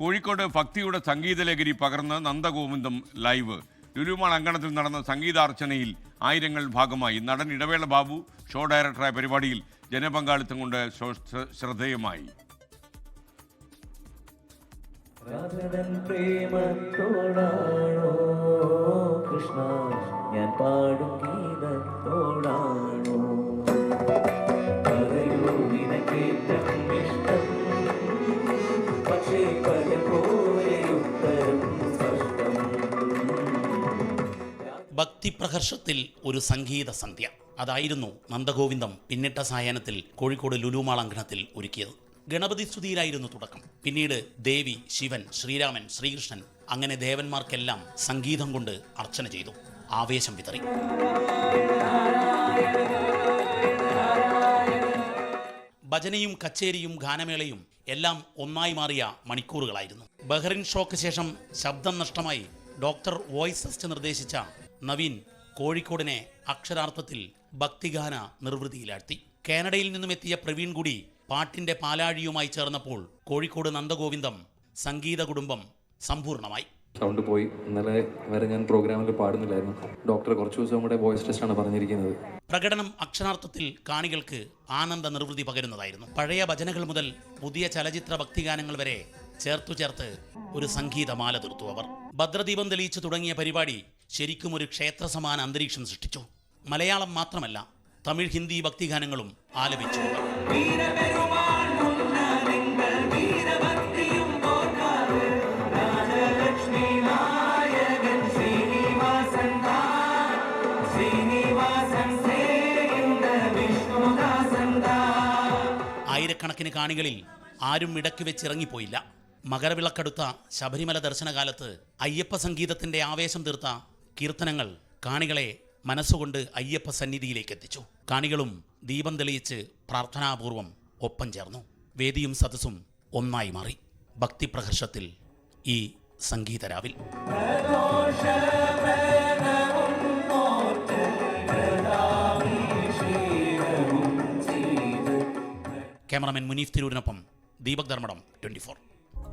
കോഴിക്കോട് ഭക്തിയുടെ സംഗീതലഹരി പകർന്ന് നന്ദഗോവിന്ദം ലൈവ്. ലുലുമാൾ അങ്കണത്തിൽ നടന്ന സംഗീതാർച്ചനയിൽ ആയിരങ്ങൾ ഭാഗമായി. നടൻ ഇടവേള ബാബു ഷോ ഡയറക്ടറായ പരിപാടിയിൽ ജനപങ്കാളിത്തം കൊണ്ട് ശ്രദ്ധേയമായി. കൃഷ്ണ ഞാൻ പാടും ഗീതത്തോടാണോ? ഭക്തിപ്രഹർഷത്തിൽ ഒരു സംഗീത സന്ധ്യ. അതായിരുന്നു നന്ദഗോവിന്ദം പിന്നിട്ട സായാഹ്നത്തിൽ കോഴിക്കോട് ലുലുമാളങ്കണത്തിൽ ഒരുക്കിയത്. ഗണപതി സ്തുതിയിലായിരുന്നു തുടക്കം. പിന്നീട് ദേവി ശിവൻ ശ്രീരാമൻ ശ്രീകൃഷ്ണൻ അങ്ങനെ ദേവന്മാർക്കെല്ലാം സംഗീതം കൊണ്ട് അർച്ചന ചെയ്തു. ആവേശം വിതറി. ഭജനയും കച്ചേരിയും ഗാനമേളയും എല്ലാം ഒന്നായി മാറിയ മണിക്കൂറുകളായിരുന്നു. ബഹ്റിൻ ഷോക്ക് ശേഷം ശബ്ദം നഷ്ടമായി ഡോക്ടർ വോയിസ് ടെസ്റ്റ് നിർദ്ദേശിച്ച നവീൻ കോഴിക്കോടിനെ അക്ഷരാർത്ഥത്തിൽ ഭക്തിഗാന നിർവൃതിയിലാഴ്ത്തി. കാനഡയിൽ നിന്നും എത്തിയ പ്രവീൺ കൂടി പാട്ടിന്റെ പാലാഴിയുമായി ചേർന്നപ്പോൾ കോഴിക്കോട് നന്ദഗോവിന്ദം സംഗീത കുടുംബം സമ്പൂർണമായി. സൗണ്ട് പോയി. ഇന്നലെ വരെ ഞാൻ പ്രോഗ്രാമിൽ പാടുന്നില്ലായിരുന്നു. ഡോക്ടർ കുറച്ച് ദിവസം കൂടെ വോയിസ് ടെസ്റ്റ് ആണ് പറഞ്ഞിരിക്കുന്നത്. പ്രകടനം അക്ഷരാർത്ഥത്തിൽ കാണികൾക്ക് ആനന്ദ നിർവൃതി പകരുന്നതായിരുന്നു. പഴയ ഭജനകൾ മുതൽ പുതിയ ചലച്ചിത്ര ഭക്തിഗാനങ്ങൾ വരെ ചേർത്തു ചേർത്ത് ഒരു സംഗീതമാല തീർത്തു അവർ. ഭദ്രദീപം തെളിയിച്ചു തുടങ്ങിയ പരിപാടി ശരിക്കും ഒരു ക്ഷേത്ര സമാന അന്തരീക്ഷം സൃഷ്ടിച്ചു. മലയാളം മാത്രമല്ല തമിഴ് ഹിന്ദി ഭക്തിഗാനങ്ങളും ആലപിച്ചു. ആയിരക്കണക്കിന് കാണികളിൽ ആരും ഇടയ്ക്ക് വെച്ച് ഇറങ്ങിപ്പോയില്ല മകരവിളക്കടുത്ത ശബരിമല ദർശനകാലത്ത് അയ്യപ്പ സംഗീതത്തിന്റെ ആവേശം തീർത്ത കീർത്തനങ്ങൾ കാണികളെ മനസ്സുകൊണ്ട് അയ്യപ്പ സന്നിധിയിലേക്ക് എത്തിച്ചു. കാണികളും ദീപം തെളിയിച്ച് പ്രാർത്ഥനാപൂർവം ഒപ്പം ചേർന്നു. വേദിയും സദസ്സും ഒന്നായി മാറി. ഭക്തിപ്രഹർഷത്തിൽ ഈ സംഗീതരാവിൽ. ക്യാമറമാൻ മുനീഫ് തിരൂരിനൊപ്പം ദീപക് ധർമ്മടം ട്വന്റി ഫോർ.